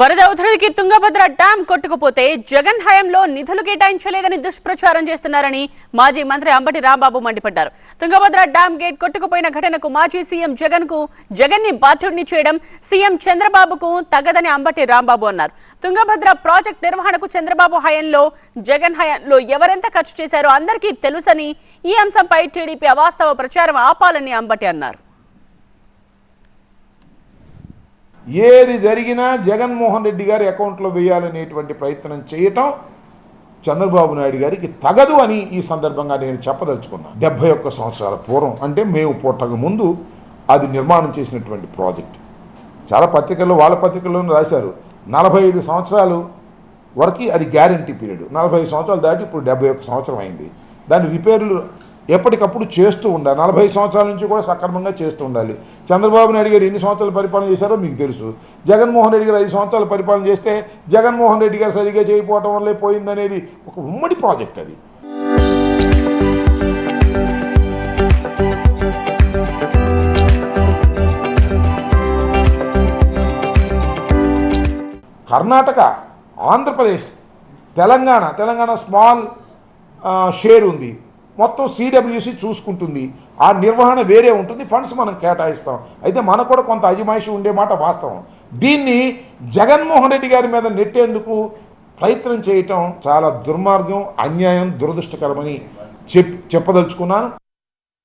వరద ఉధృతికి తుంగభద్ర డ్యాం కొట్టుకుపోతే జగన్ హయాంలో నిధులు కేటాయించలేదని దుష్ప్రచారం చేస్తున్నారని మాజీ మంత్రి అంబటి రాంబాబు మండిపడ్డారు. తుంగభద్ర డ్యాం గేట్ కొట్టుకుపోయిన ఘటనకు మాజీ సీఎం జగన్కు జగన్ని బాధ్యుడిని చేయడం సీఎం చంద్రబాబుకు తగదని అంబటి రాంబాబు అన్నారు. తుంగభద్ర ప్రాజెక్ట్ నిర్వహణకు చంద్రబాబు హయాంలో జగన్ హయాంలో ఎవరెంత ఖర్చు చేశారో అందరికీ తెలుసని ఈ అంశంపై టీడీపీ అవాస్తవ ప్రచారం ఆపాలని అంబటి అన్నారు. ఏది జరిగినా జగన్మోహన్ రెడ్డి గారి అకౌంట్లో వేయాలనేటువంటి ప్రయత్నం చేయటం చంద్రబాబు నాయుడు గారికి తగదు అని ఈ సందర్భంగా నేను చెప్పదలుచుకున్నాను డెబ్బై ఒక్క సంవత్సరాల పూర్వం అంటే మేము పుట్టక ముందు అది నిర్మాణం చేసినటువంటి ప్రాజెక్ట్. చాలా పత్రికల్లో వాళ్ళ పత్రికల్లోనూ రాశారు. నలభై ఐదు సంవత్సరాలు వరకు అది గ్యారంటీ పీరియడ్. నలభై సంవత్సరాలు దాటి ఇప్పుడు డెబ్బై ఒక్క సంవత్సరం అయింది. దాని రిపేర్లు ఎప్పటికప్పుడు చేస్తూ ఉండాలి. నలభై సంవత్సరాల నుంచి కూడా సక్రమంగా చేస్తూ ఉండాలి. చంద్రబాబు నాయుడు గారు ఎన్ని సంవత్సరాలు పరిపాలన చేశారో మీకు తెలుసు. జగన్మోహన్ రెడ్డి గారు ఐదు సంవత్సరాలు పరిపాలన చేస్తే జగన్మోహన్ రెడ్డి గారు సరిగ్గా చేయకపోవటం వల్లే పోయిందనేది ఒక ఉమ్మడి ప్రాజెక్ట్ అది. కర్ణాటక ఆంధ్రప్రదేశ్ తెలంగాణ తెలంగాణ స్మాల్ షేర్ ఉంది. మొత్తం సిడబ్ల్యూసి చూసుకుంటుంది. ఆ నిర్వహణ వేరే ఉంటుంది ఫండ్స్ మనం కేటాయిస్తాం. అయితే మనకు కూడా కొంత అజమాయిషి ఉండే మాట వాస్తవం. దీన్ని జగన్మోహన్ రెడ్డి గారి మీద నెట్టేందుకు ప్రయత్నం చేయటం చాలా దుర్మార్గం అన్యాయం దురదృష్టకరమని చెప్ చెప్పదలుచుకున్నాను.